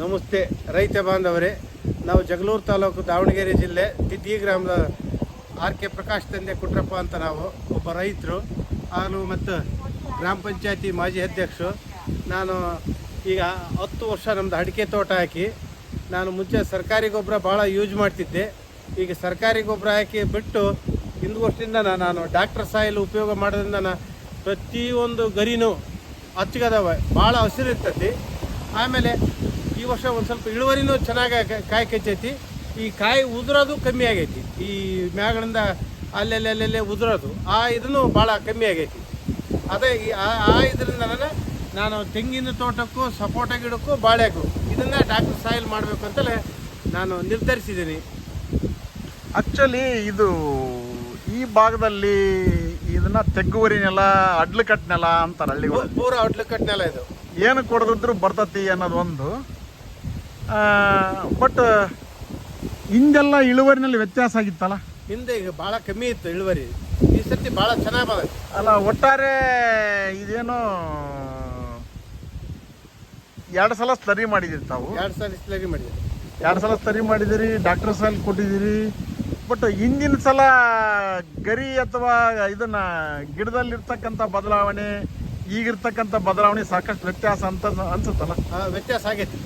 ನಮಸ್ತೆ, ರೈತ ಬಾಂಧವರೇ. ನಾವು ಜಗಳೂರು ತಾಲೂಕು ದಾವಣಗೆರೆ ಜಿಲ್ಲೆ ತಿದ್ದಿ ಗ್ರಾಮದ ಆರ್ ಕೆ ಪ್ರಕಾಶ್ ತಂದೆ ಕುಟ್ರಪ್ಪ ಅಂತ ನಾವು ಒಬ್ಬ ರೈತರು ಹಾಗೂ ಮತ್ತು ಗ್ರಾಮ ಪಂಚಾಯತಿ ಮಾಜಿ ಅಧ್ಯಕ್ಷರು. ನಾನು ಈಗ ಹತ್ತು ವರ್ಷ ನಮ್ಮದು ಅಡಿಕೆ ತೋಟ ಹಾಕಿ, ನಾನು ಮುಂಚೆ ಸರ್ಕಾರಿ ಗೊಬ್ಬರ ಭಾಳ ಯೂಸ್ ಮಾಡ್ತಿದ್ದೆ. ಈಗ ಸರ್ಕಾರಿ ಗೊಬ್ಬರ ಹಾಕಿ ಬಿಟ್ಟು ಹಿಂದೂ ವರ್ಷದಿಂದ ನಾನು ಡಾಕ್ಟರ್ ಸಾಯಿಲ್ ಉಪಯೋಗ ಮಾಡೋದ್ರಿಂದ ನಾನು ಪ್ರತಿಯೊಂದು ಗರಿನೂ ಹಚ್ಚಗದವೆ ಭಾಳ ಹಸಿರು ಇರ್ತೈತಿ ಆಮೇಲೆ ಈ ವರ್ಷ ಒಂದು ಸ್ವಲ್ಪ ಇಳುವರಿನೂ ಚೆನ್ನಾಗಿ ಕಾಯಿ ಕಚ್ಚೈತಿ. ಈ ಕಾಯಿ ಉದುರೋದು ಕಮ್ಮಿ ಆಗೈತಿ. ಈ ಮ್ಯಾಗಳಿಂದ ಅಲ್ಲೆಲ್ಲಿ ಅಲ್ಲೆಲ್ಲೇ ಉದುರೋದು. ಆ ಇದನ್ನು ಭಾಳ ಕಮ್ಮಿ ಆಗೈತಿ. ಅದೇ ಈ ಆ- ಇದರಿಂದ ನಾನು ತೆಂಗಿನ ತೋಟಕ್ಕೂ ಸಪೋಟ ಗಿಡಕ್ಕೂ ಬಾಳೆಗೂ ಇದನ್ನು ಡಾಕ್ಟರ್ ಸಾಯಿಲ್ ಮಾಡಬೇಕು ಅಂತಲೇ ನಾನು ನಿರ್ಧರಿಸಿದ್ದೀನಿ. ಆಕ್ಚುಲಿ ಇದು ಈ ಭಾಗದಲ್ಲಿ ಇದನ್ನ ತೆಗ್ಗುವರಿ ನೆಲ ಅಡ್ಲಕಟ್ ನೆಲ ಅಂತಾರೆ ಹಳ್ಳಿಗಳು ಪೂ- ಪೂರ ಅಡ್ಲು ನೆಲ ಇದು. ಏನು ಕೊಡದಿದ್ರು ಬರ್ತತಿ ಅನ್ನೋದು ಒಂದು. ಬಟ್ ಹಿಂದೆಲ್ಲ ಇಳುವರಿನಲ್ಲಿ ವ್ಯತ್ಯಾಸ ಆಗಿತ್ತಲ್ಲ? ಹಿಂದೆ ಈಗ ಭಾಳ ಕಮ್ಮಿ ಇತ್ತು ಇಳುವರಿ. ಈ ಸರ್ತಿ ಭಾಳ ಚೆನ್ನಾಗಿ ಬಂದ ಅಲ್ಲ ಒಟ್ಟಾರೆ ಇದೇನು ಎರಡು ಸಲ ಸ್ಲರಿ ಮಾಡಿದಿರಿ ತಾವು? ಎರಡು ಸಲ ಸ್ಲರಿ ಮಾಡಿದಿರಿ ಎರಡು ಸಲ ಸ್ಲರಿ ಮಾಡಿದಿರಿ ಡಾಕ್ಟರ್ ಸಲ ಕೊಟ್ಟಿದ್ದೀರಿ. ಬಟ್ ಹಿಂದಿನ ಸಲ ಗರಿ ಅಥವಾ ಇದನ್ನ ಗಿಡದಲ್ಲಿರ್ತಕ್ಕಂಥ ಬದಲಾವಣೆ ಈಗಿರ್ತಕ್ಕಂಥ ಬದಲಾವಣೆ ಸಾಕಷ್ಟು ವ್ಯತ್ಯಾಸ ಅಂತ ಅನ್ಸುತ್ತಲ್ಲ? ವ್ಯತ್ಯಾಸ ಆಗೈತಿ.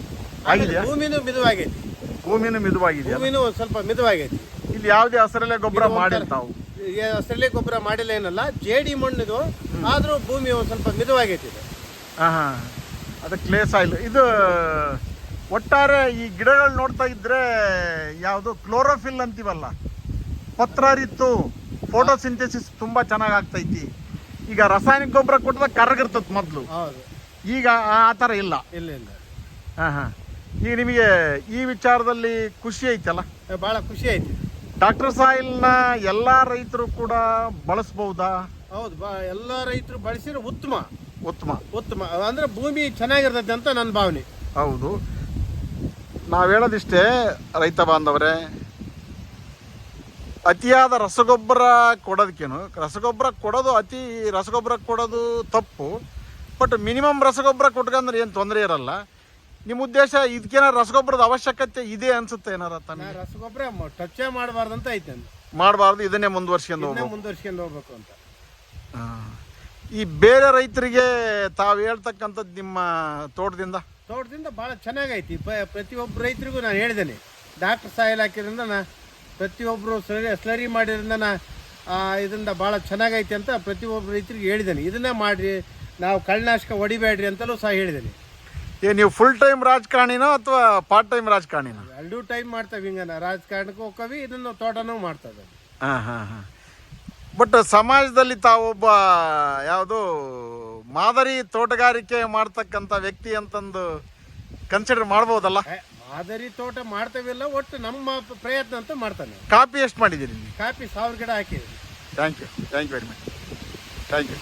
ಆಗಿದೆಯಾ? ಭೂಮಿನ ಮಿದುವಾಗೈತಿ. ಭೂಮಿನೂ ಮಿದುವಾಗಿದೆ ಭೂಮಿನೂ ಒಂದ್ ಸ್ವಲ್ಪ ಮಿದುವಾಗೈತಿ. ಇಲ್ಲಿ ಯಾವುದೇ ಹಸರಲ್ಲೇ ಗೊಬ್ಬರ ಮಾಡಿರ್ತಾವು ಈಗ ಹಸರಲೆ ಗೊಬ್ಬರ ಮಾಡಿಲ್ಲ ಏನಲ್ಲ ಜೇಡಿ ಮಣ್ಣಿದು ಆದ್ರೂ ಭೂಮಿ ಒಂದ್ ಸ್ವಲ್ಪ ಮಿದುವಾಗೈತಿ ಹಾಂ ಹಾಂ ಅದು ಕ್ಲೇ ಸಾಯಿಲ್ ಇದು ಒಟ್ಟಾರೆ ಈ ಗಿಡಗಳು ನೋಡ್ತಾ ಇದ್ರೆ ಯಾವುದು ಕ್ಲೋರೋಫಿಲ್ ಅಂತೀವಲ್ಲ? ಪತ್ರರಿತ್ತು ಫೋಟೋಸಿಂಥೆಸಿಸ್ ತುಂಬ ಚೆನ್ನಾಗಿ ಆಗ್ತೈತಿ. ಈಗ ರಾಸಾಯನಿಕ ಗೊಬ್ಬರ ಕೊಟ್ಟದ ಕರಗಿರ್ತದೆ ಮೊದಲು. ಹೌದು. ಈಗ ಆ ಥರ ಇಲ್ಲ. ಇಲ್ಲ ಇಲ್ಲ. ಹಾಂ ಹಾಂ. ಈಗ ನಿಮಗೆ ಈ ವಿಚಾರದಲ್ಲಿ ಖುಷಿ ಐತಲ್ಲ? ಬಹಳ ಖುಷಿ ಆಯ್ತು. ಡಾಕ್ಟರ್ ಸಾಯಿಲ್ನ ಎಲ್ಲ ರೈತರು ಕೂಡ ಬಳಸ್ಬಹುದಾ? ಹೌದು ಬಾ ಎಲ್ಲ ರೈತರು ಬಳಸಿದ್ರೆ ಉತ್ತಮ. ಉತ್ತಮ. ಉತ್ತಮ. ಅಂದ್ರೆ ಭೂಮಿ ಚೆನ್ನಾಗಿರ್ತೈತೆ ಅಂತ ನನ್ನ ಭಾವನೆ. ಹೌದು. ನಾವು ಹೇಳೋದಿಷ್ಟೇ ರೈತ ಬಾಂಧವರೇ ಅತಿಯಾದ ರಸಗೊಬ್ಬರ ಕೊಡೋದಕ್ಕೇನು? ರಸಗೊಬ್ಬರ ಕೊಡೋದು ಅತಿ ರಸಗೊಬ್ಬರ ಕೊಡೋದು ತಪ್ಪು. ಬಟ್ ಮಿನಿಮಮ್ ರಸಗೊಬ್ಬರ ಕೊಟ್ಕಂದ್ರೆ ಏನು ತೊಂದರೆ ಇರಲ್ಲ. ನಿಮ್ಮ ಉದ್ದೇಶ ಇದಕ್ಕೇನ ರಸಗೊಬ್ಬರದ ಅವಶ್ಯಕತೆ ಇದೆ ಅನ್ಸುತ್ತೆ ಏನಾರ ತನ್ನ ತಾನೆ ರಸಗೊಬ್ಬರ ಟಚ್ಚೇ ಮಾಡಬಾರ್ದು ಅಂತ ಐತೆ. ಮಾಡಬಾರ್ದು ಇದನ್ನೇ ಮುಂದುವರ್ಸ್ಕೊಂಡು ಮುಂದುವರ್ಸ್ಕೊಂಡು ಹೋಗ್ಬೇಕು ಅಂತ. ಈ ಬೇರೆ ರೈತರಿಗೆ ತಾವು ಹೇಳ್ತಕ್ಕಂಥದ್ದು ನಿಮ್ಮ ತೋಟದಿಂದ? ತೋಟದಿಂದ ಭಾಳ ಚೆನ್ನಾಗೈತಿ. ಪ್ರತಿಯೊಬ್ಬ ರೈತರಿಗೂ ನಾನು ಹೇಳಿದ್ದೇನೆ ಡಾಕ್ಟರ್ ಸಾಯಿಲ್ ಹಾಕಿದ್ರಿಂದ ನಾ ಪ್ರತಿಯೊಬ್ಬರು ಸ್ಲರಿ ಸ್ಲರಿ ಮಾಡಿದ್ರಿಂದ ನಾ ಆ, ಇದರಿಂದ ಭಾಳ ಚೆನ್ನಾಗೈತೆ ಅಂತ ಪ್ರತಿಯೊಬ್ಬ ರೈತರಿಗೆ ಹೇಳಿದ್ದೇನೆ. ಇದನ್ನೇ ಮಾಡಿರಿ ನಾವು ಕಳ್ಳನಾಶಕ ಹೊಡಿಬೇಡ್ರಿ ಅಂತಲೂ ಸಹ ಹೇಳಿದ್ದೇನೆ. ಏ ನೀವು ಫುಲ್ ಟೈಮ್ ರಾಜಕಾರಣಿನೋ ಅಥವಾ ಪಾರ್ಟ್ ಟೈಮ್ ರಾಜಕಾರಣಿನೋ? ಎರಡೂ ಟೈಮ್ ಮಾಡ್ತೇವೆ ಹಿಂಗನ. ರಾಜಕಾರಣಕ್ಕೂ ಕವಿ ಇದನ್ನು ತೋಟನೂ ಮಾಡ್ತದೆ ಹಾಂ ಹಾಂ ಹಾಂ. ಬಟ್ ಸಮಾಜದಲ್ಲಿ ತಾವೊಬ್ಬ ಯಾವುದು ಮಾದರಿ ತೋಟಗಾರಿಕೆ ಮಾಡ್ತಕ್ಕಂಥ ವ್ಯಕ್ತಿ ಅಂತಂದು ಕನ್ಸಿಡರ್ ಮಾಡ್ಬೋದಲ್ಲ? ಏ, ಮಾದರಿ ತೋಟ ಮಾಡ್ತೇವಿಲ್ಲ ಒಟ್ಟು ನಮ್ಮ ಪ್ರಯತ್ನ ಅಂತ ಮಾಡ್ತಾನೆ. ಕಾಪಿ ಎಷ್ಟು ಮಾಡಿದ್ದೀರಿ ಕಾಪಿ ಸಾವಿರ ಗಿಡ ಹಾಕಿದ್ದೀನಿ thank you thank you very much thank you